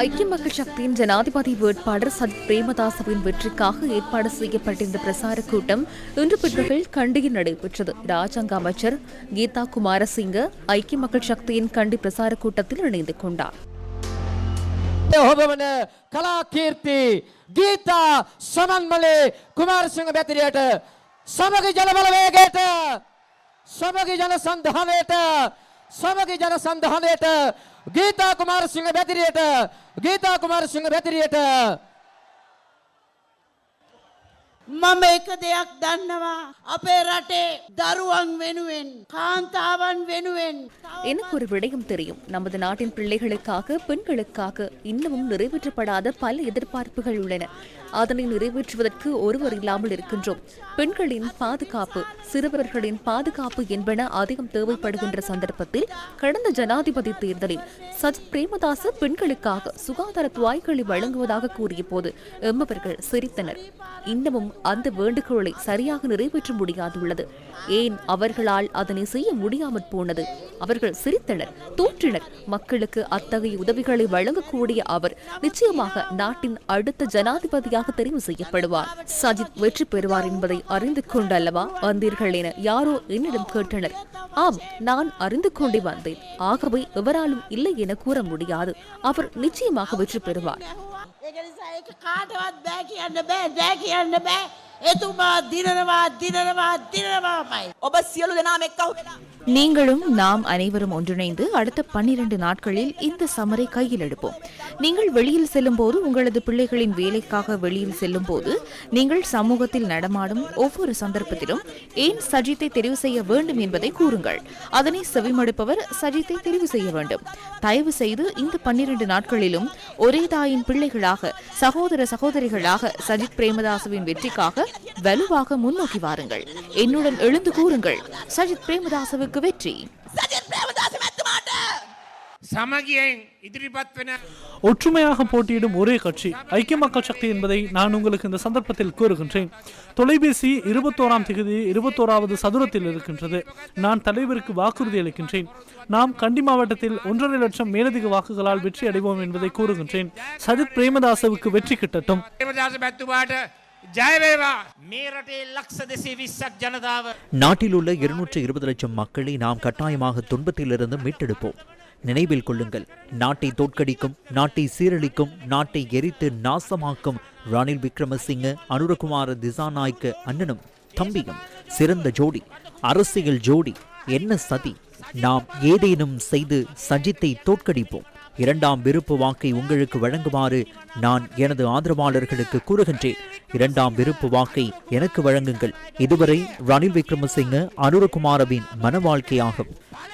ஐக்கிய மக்கள் சக்தியின் ஜனாதிபதி வேட்பாளர் சத் பிரேமதாசவின் வெற்றிக்காக ஏற்பாடு செய்யப்பட்டிருந்த பிரசார கூட்டம் இன்று பிற்பகல் கண்டியில் நடைபெற்றது. ராஜாங்க அமைச்சர் கீதா குமாரசிங்க ஐக்கிய மக்கள் சக்தியின் கண்டி பிரசார கூட்டத்தில் இணைந்து கொண்டார். கலாகீர்த்தி கீதா சமன்மலி குமாரசிங்க பேத்திரியேட்ட சமக ஜனபலவேகேட்ட சமக ஜனசந்தாவேட்ட සමගි ජන සන්ධානයට සමගි ජන සන්ධානයට ගීතා කුමාරසිංහ බැතිරියට ගීතා කුමාරසිංහ බැතිරියට මම එක දෙයක් දන්නවා අපේ රටේ දරුවන් වෙනුවෙන් කාන්තාවන් වෙනුවෙන් எனக்கு ஒரு விடயம் தெரியும் நமது நாட்டின் பிள்ளைகளுக்காக பெண்களுக்காக இன்னமும் நிறைவேற்றப்படாத பல எதிர்பார்ப்புகள் உள்ளன அதனை நிறைவேற்றுவதற்கு ஒருவர் இல்லாமல் இருக்கின்றோம் பெண்களின் பாதுகாப்பு சிறுவர்களின் பாதுகாப்பு என்பன அதிகம் தேவைப்படுகின்ற சந்தர்ப்பத்தில் கடந்த ஜனாதிபதி தேர்தலில் சஜித் பிரேமதாச பெண்களுக்காக சுகாதார துவாய்களை வழங்குவதாக கூறிய போது எம்மவர்கள் சிரித்தனர் இன்னமும் அந்த வேண்டுகோளை சரியாக நிறைவேற்ற முடியாதுள்ளது. ஏன்? அவர்களால் அதனை செய்ய முடியாமற் போனது. அவர்கள் சிரித்தனர் தோற்றினர். மக்களுக்கு அத்தகைய உதவிகளை வழங்கக்கூடிய அவர் நிச்சயமாக நாட்டின் அடுத்த ஜனாதிபதியாக தெரிவு செய்யப்படுவார். சஜித் வெற்றி பெறுவார் என்பதை அறிந்து கொண்டல்லவா? வந்தீர்கள் என யாரோ என்னிடம் கேட்டனர். ஆம் நான் அறிந்து கொண்டே வந்தேன். ஆகவே எவராலும் இல்லை என கூற முடியாது. அவர் நிச்சயமாக வெற்றி பெறுவார். ඒක නිසා ඒක කාටවත් බෑ කියන්න බෑ දෑ කියන්න බෑ. එතුමා දිනනවා දිනනවා දිනවාමයි ඔබ සියලු දෙනාම එක්කහු වෙලා நீங்களும் நாம் அனைவரும் ஒன்றிணைந்து அடுத்த பன்னிரண்டு நாட்களில் இந்த சமரை கையில் எடுப்போம் நீங்கள் வெளியில் செல்லும் போது உங்களது பிள்ளைகளின் வேலைக்காக வெளியில் செல்லும் போது நீங்கள் சமூகத்தில் நடமாடும் ஒவ்வொரு சந்தர்ப்பத்திலும் ஏன் சஜித்தை தெரிவு செய்ய வேண்டும் என்பதை கூறுங்கள் அதனை செவிமடுப்பவர் சஜித்தை தெரிவு செய்ய வேண்டும் தயவு செய்து இந்த பன்னிரண்டு நாட்களிலும் ஒரே தாயின் பிள்ளைகளாக சகோதர சகோதரிகளாக சஜித் பிரேமதாசவின் வெற்றிக்காக வலுவாக முன்னோக்கி வாருங்கள். என்னுடன் எழுந்து கூறுங்கள். சஜித் பிரேமதாசவுக்கு வெற்றி. ஒற்றுமையாக போட்டியிடும் ஒரே கட்சி ஐக்கிய மக்கள் சக்தி என்பதை நான் உங்களுக்கு இந்த சந்தர்ப்பத்தில் கூறுகின்றேன். தொலைபேசி இருபத்தோராம் தேதி இருபத்தோராவது சதுரத்தில் இருக்கின்றது. நான் தலைவருக்கு வாக்குறுதி அளிக்கின்றேன். நாம் கண்டி மாவட்டத்தில் ஒன்றரை லட்சம் மேலதிக வாக்குகளால் வெற்றி அடைவோம் என்பதை கூறுகின்றேன். சஜித் பிரேமதாசவுக்கு வெற்றி கிட்டட்டும். நாட்டில் உள்ள இருநூற்றி இருபது லட்சம் மக்களை நாம் கட்டாயமாக துன்பத்திலிருந்து மீட்டெடுப்போம். நினைவில் கொள்ளுங்கள் நாட்டை தோற்கடிக்கும் நாட்டை சீரழிக்கும் நாட்டை எரித்து நாசமாக்கும் ரணில் விக்ரமசிங்க அனுரகுமார திசாநாய்க்கு அண்ணனும் தம்பியும் சிறந்த ஜோடி அரசியல் ஜோடி என்ன சதி? நாம் ஏதேனும் செய்து சஜித்தை தோற்கடிப்போம். இரண்டாம் விருப்பு வாக்கை உங்களுக்கு வழங்குமாறு நான் எனது ஆதரவாளர்களுக்கு கூறுகின்றேன். இரண்டாம் விருப்பு வாக்கை எனக்கு வழங்குங்கள். இதுவரை ரணில் விக்ரமசிங்க அனுரகுமாரவின் மன வாழ்க்கையாகும்.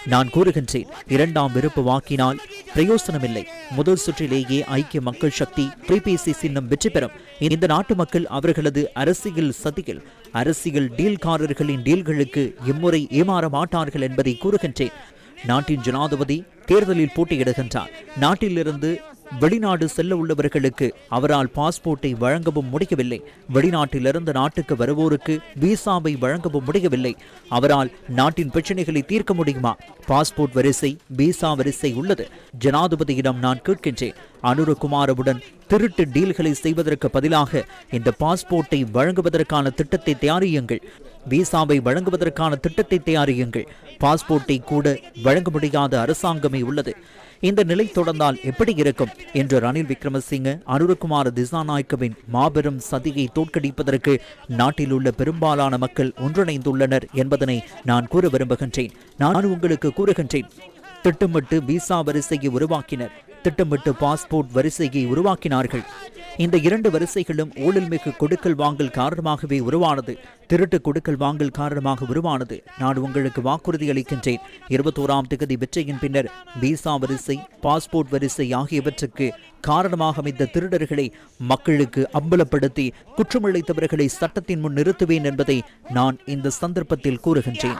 நான் கூறுகின்றேன் இரண்டாம் விருப்பு வாக்கினால் பிரயோசனமில்லை. முதல் சுற்றிலேயே ஐக்கிய மக்கள் சக்தி பிபிசி சின்னம் வெற்றி பெறும். இந்த நாட்டு மக்கள் அவர்களது அரசியல் சதியில் அரசியல் டீல்காரர்களின் டீல்களுக்கு இம்முறை ஏமாற மாட்டார்கள் என்பதை கூறுகின்றேன். நாட்டின் ஜனாதிபதி தேர்தலில் போட்டியிடுகின்றார். நாட்டிலிருந்து வெளிநாடு செல்ல உள்ளவர்களுக்கு அவரால் பாஸ்போர்ட்டை வழங்கவும் முடியவில்லை. வெளிநாட்டிலிருந்து நாட்டுக்கு வருவோருக்கு விசாவை வழங்கவும் முடியவில்லை. அவரால் நாட்டின் பிரச்சனைகளை தீர்க்க முடியுமா? பாஸ்போர்ட் வரிசை விசா வரிசை உள்ளது. ஜனாதிபதியிடம் நான் கேட்கின்றேன். அனுரகுமாரவுடன் திருட்டு டீல்களை செய்வதற்கு பதிலாக இந்த பாஸ்போர்ட்டை வழங்குவதற்கான திட்டத்தை தயாரியுங்கள். விசாவை வழங்குவதற்கான திட்டத்தை தயாரியுங்கள். பாஸ்போர்ட்டை கூட வழங்க முடியாத அரசாங்கமே உள்ளது. இந்த நிலை தொடர்ந்தால் எப்படி இருக்கும்? என்று ரணில் விக்ரமசிங்க அனுரகுமார திசாநாயக்கவின் மாபெரும் சதியை தோற்கடிப்பதற்கு நாட்டில் உள்ள பெரும்பாலான மக்கள் ஒன்றிணைந்துள்ளனர் என்பதனை நான் கூற விரும்புகின்றேன். நான் உங்களுக்கு கூறுகின்றேன். திட்டமிட்டு விசா வரிசையை உருவாக்கினர். திட்டமிட்டு பாஸ்போர்ட் வரிசையை உருவாக்கினார்கள். இந்த இரண்டு வரிசைகளும் ஊழல் மிகு கொடுக்கல் வாங்கல் காரணமாகவே உருவானது. திருட்டு கொடுக்கல் வாங்கல் காரணமாக உருவானது. நான் உங்களுக்கு வாக்குறுதி அளிக்கின்றேன். இருபத்தோராம் திகதி வெற்றியின் பின்னர் விசா வரிசை பாஸ்போர்ட் வரிசை ஆகியவற்றுக்கு காரணமாக அமைந்த திருடர்களை மக்களுக்கு அம்பலப்படுத்தி குற்றமிழைத்தவர்களை சட்டத்தின் முன் நிறுத்துவேன் என்பதை நான் இந்த சந்தர்ப்பத்தில் கூறுகின்றேன்.